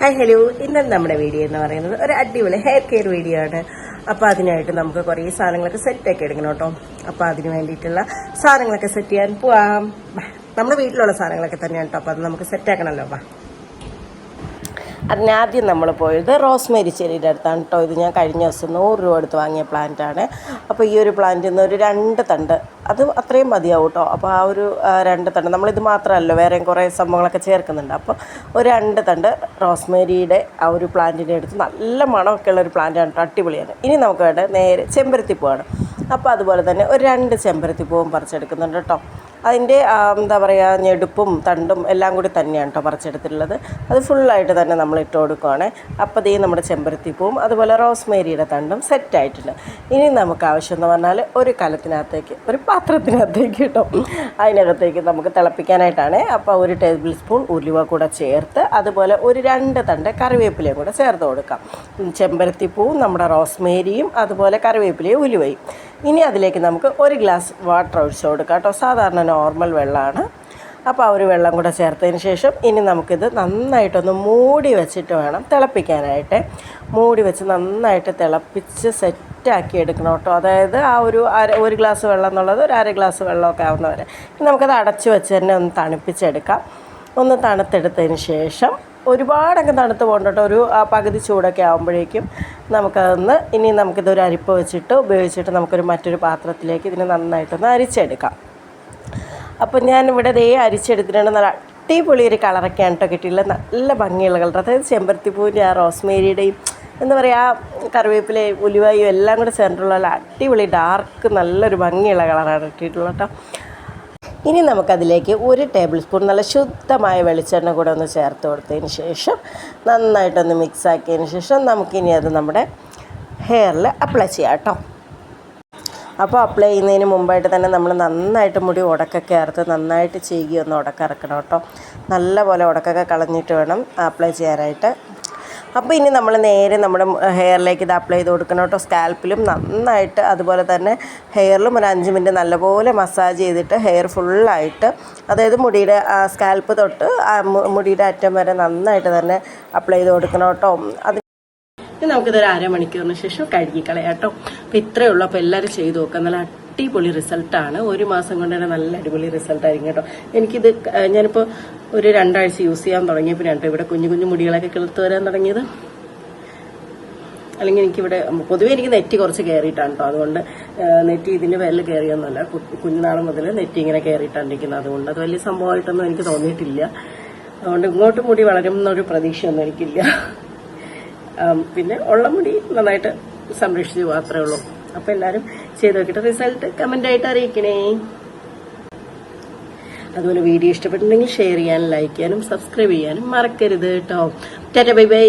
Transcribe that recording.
Hi hello ഇന്നത്തെ നമ്മുടെ video എന്ന് പറയുന്നത് ഒരു അടിപൊളി ഹെയർ കെയർ വീഡിയോ ആണ്. അപ്പോൾ അതിനായിട്ട് നമുക്ക് കുറേ സാധനങ്ങളൊക്കെ സെറ്റാക്കി എടുക്കണം കേട്ടോ. അപ്പോൾ അതിന് വേണ്ടിയിട്ടുള്ള സാധനങ്ങളൊക്കെ സെറ്റ് ചെയ്യാൻ പോവാം. നമ്മുടെ വീട്ടിലുള്ള സാധനങ്ങളൊക്കെ തന്നെയാണ് കേട്ടോ. അപ്പോൾ അത് നമുക്ക് സെറ്റ് സെറ്റാക്കണമല്ലോ ബാ അതിനാദ്യം നമ്മൾ പോയത് റോസ്മേരി ചെടിയുടെ അടുത്താണ് കേട്ടോ. ഇത് ഞാൻ കഴിഞ്ഞ ദിവസം നൂറ് രൂപ എടുത്ത് വാങ്ങിയ പ്ലാന്റാണ് അപ്പോൾ ഈ ഒരു പ്ലാന്റിൽ നിന്ന് ഒരു രണ്ട് തണ്ട്. അത് അത്രയും മതിയാവും കേട്ടോ. അപ്പോൾ ആ ഒരു രണ്ട് തണ്ട്. നമ്മളിത് മാത്രമല്ല വേറെയും കുറേ സംഭവങ്ങളൊക്കെ ചേർക്കുന്നുണ്ട്. അപ്പോൾ ഒരു രണ്ട് തണ്ട് റോസ്മേരിയുടെ ആ ഒരു പ്ലാന്റിന്റെ അടുത്ത് നല്ല മണമൊക്കെ ഉള്ള ഒരു പ്ലാന്റാണ് കേട്ടോ. അടിപൊളിയാണ്. ഇനി നമുക്ക് വേണ്ട നേരെ ചെമ്പരത്തി പൂവാണ് അപ്പോൾ അതുപോലെ തന്നെ ഒരു രണ്ട് ചെമ്പരത്തി പൂവും പറിച്ചെടുക്കുന്നുണ്ട് കേട്ടോ. അതിന്റെ എന്താ പറയുക ഞെടുപ്പും തണ്ടും എല്ലാം കൂടി തന്നെയാണ് കേട്ടോ പറിച്ചെടുത്തിട്ടുള്ളത് അത് ഫുള്ളായിട്ട് തന്നെ നമ്മൾ ഇട്ട് കൊടുക്കുവാണ്. അപ്പോൾ ദേ നമ്മുടെ ചെമ്പരത്തി പൂവും അതുപോലെ റോസ്മേരിയുടെ തണ്ടും സെറ്റായിട്ടുണ്ട് ഇനി നമുക്ക് ആവശ്യം എന്ന് പറഞ്ഞാൽ ഒരു കലത്തിനകത്തേക്ക് ഒരു പാത്രത്തിനകത്തേക്ക് കേട്ടോ അതിനകത്തേക്ക് നമുക്ക് തിളപ്പിക്കാനായിട്ടാണ്. അപ്പോൾ ഒരു ടേബിൾ സ്പൂൺ ഉലുവ കൂടെ ചേർത്ത് അതുപോലെ ഒരു രണ്ട് തണ്ട് കറിവേപ്പിലയും കൂടെ ചേർത്ത് കൊടുക്കാം. ചെമ്പരത്തിപ്പൂവും നമ്മുടെ റോസ്മേരിയും അതുപോലെ കറിവേപ്പിലയും ഉലുവയും. ഇനി അതിലേക്ക് നമുക്ക് ഒരു ഗ്ലാസ് വാട്ടർ ഒഴിച്ച് കൊടുക്കാം കേട്ടോ. സാധാരണ നോർമൽ വെള്ളമാണ്. അപ്പോൾ ആ ഒരു വെള്ളം കൂടെ ചേർത്തതിന് ശേഷം ഇനി നമുക്കിത് നന്നായിട്ടൊന്ന് മൂടി വെച്ചിട്ട് വേണം തിളപ്പിക്കാനായിട്ട്. മൂടി വെച്ച് നന്നായിട്ട് തിളപ്പിച്ച് സെറ്റാക്കി എടുക്കണം കേട്ടോ. അതായത് ആ ഒരു അര ഒരു ഗ്ലാസ് വെള്ളം എന്നുള്ളത് ഒരു അര ഗ്ലാസ് വെള്ളമൊക്കെ ആവുന്നവരെ. നമുക്കത് അടച്ചു വെച്ച് തന്നെ ഒന്ന് തണുപ്പിച്ചെടുക്കാം. ഒന്ന് തണുത്തെടുത്തതിന് ശേഷം ഒരുപാടങ്ങ് തണുത്ത് പോകണ്ടോ ഒരു പകുതി ചൂടൊക്കെ ആകുമ്പോഴേക്കും നമുക്കതൊന്ന് ഇനി നമുക്കിതൊരു അരിപ്പ് വെച്ചിട്ട് ഉപയോഗിച്ചിട്ട് നമുക്കൊരു മറ്റൊരു പാത്രത്തിലേക്ക് ഇതിനെ നന്നായിട്ടൊന്ന് അരിച്ചെടുക്കാം. അപ്പോൾ ഞാനിവിടെ ദേ അരിച്ചെടുത്തിട്ടുണ്ട്. നല്ല അടിപൊളി ഒരു കളറൊക്കെയാണ് കേട്ടോ കിട്ടിയില്ല നല്ല ഭംഗിയുള്ള കളർ അതായത് ചെമ്പരത്തിപ്പൂവിന്റെ ആ റോസ്മേരിയുടെയും എന്താ പറയുക കറിവേപ്പിലയും ഉലുവായും എല്ലാം കൂടെ ചേർന്നിട്ടുള്ള അടിപൊളി ഡാർക്ക് നല്ലൊരു ഭംഗിയുള്ള കളറാണ് കിട്ടിയിട്ടുള്ളത് കേട്ടോ ഇനി നമുക്കതിലേക്ക് ഒരു ടേബിൾ സ്പൂൺ നല്ല ശുദ്ധമായ വെളിച്ചെണ്ണ കൂടെ ഒന്ന് ചേർത്ത് കൊടുത്തതിന് ശേഷം നന്നായിട്ടൊന്ന് മിക്സ് ആക്കിയതിന് ശേഷം നമുക്കിനി അത് നമ്മുടെ ഹെയറിൽ അപ്ലൈ ചെയ്യാം കേട്ടോ. അപ്പോൾ അപ്ലൈ ചെയ്യുന്നതിന് മുമ്പായിട്ട് തന്നെ നമ്മൾ നന്നായിട്ട് മുടി ഉടക്കൊക്കെ അറുത്ത് നന്നായിട്ട് ചെയ്യുകയൊന്ന് ഉടക്കിറക്കണം കേട്ടോ. നല്ല പോലെ ഉടക്കൊക്കെ കളഞ്ഞിട്ട് വേണം അപ്ലൈ ചെയ്യാനായിട്ട്. അപ്പോൾ ഇനി നമ്മൾ നേരെ നമ്മുടെ ഹെയറിലേക്ക് ഇത് അപ്ലൈ ചെയ്ത് കൊടുക്കണം കേട്ടോ. സ്കാൽപ്പിലും നന്നായിട്ട് അതുപോലെ തന്നെ ഹെയറിലും ഒരു അഞ്ച് മിനിറ്റ് നല്ലപോലെ മസാജ് ചെയ്തിട്ട് ഹെയർ ഫുള്ളായിട്ട് അതായത് മുടിയുടെ സ്കാൽപ്പ് തൊട്ട് മുടിയുടെ അറ്റം വരെ നന്നായിട്ട് തന്നെ അപ്ലൈ ചെയ്ത് കൊടുക്കണം കേട്ടോ. അത് നമുക്കിതൊരു അരമണിക്കൂറിന് ശേഷം കഴുകിക്കളയാം കേട്ടോ. അപ്പോൾ ഇത്രയേ ഉള്ളൂ. അപ്പോൾ എല്ലാവരും ചെയ്ത് നോക്കാം. നല്ല അടിപൊളി റിസൾട്ടാണ് ഒരു മാസം കൊണ്ട് തന്നെ നല്ല അടിപൊളി റിസൾട്ടായിരിക്കും കേട്ടോ. എനിക്കിത് ഞാനിപ്പോൾ ഒരു രണ്ടാഴ്ച യൂസ് ചെയ്യാൻ തുടങ്ങിയപ്പോൾ കേട്ടോ ഇവിടെ കുഞ്ഞു കുഞ്ഞു മുടികളൊക്കെ കിളുത്ത് വരാൻ തുടങ്ങിയത്. അല്ലെങ്കിൽ എനിക്കിവിടെ പൊതുവേ എനിക്ക് നെറ്റി കുറച്ച് കയറിയിട്ടാണ് കേട്ടോ. അതുകൊണ്ട് നെറ്റി ഇതിന്റെ പേരിൽ കയറിയൊന്നുമല്ല. കുഞ്ഞുനാളും മുതൽ നെറ്റി ഇങ്ങനെ കയറിയിട്ടാണ്ടിരിക്കുന്നത്. അതുകൊണ്ട് അത് വലിയ സംഭവമായിട്ടൊന്നും എനിക്ക് തോന്നിയിട്ടില്ല. അതുകൊണ്ട് ഇങ്ങോട്ട് മുടി വളരും എന്നൊരു പ്രതീക്ഷയൊന്നും എനിക്കില്ല. പിന്നെ ഉള്ള മുടി നന്നായിട്ട് സംരക്ഷിച്ചു മാത്രമേ ഉള്ളൂ. അപ്പോൾ എല്ലാവരും ചെയ്ത് നോക്കിയിട്ട് റിസൾട്ട് കമന്റ് ആയിട്ട് അറിയിക്കണേ. അതുപോലെ വീഡിയോ ഇഷ്ടപ്പെട്ടിട്ടുണ്ടെങ്കിൽ ഷെയർ ചെയ്യാനും ലൈക്ക് ചെയ്യാനും സബ്സ്ക്രൈബ് ചെയ്യാനും മറക്കരുത് കേട്ടോ ടാറ്റ ബൈ ബൈ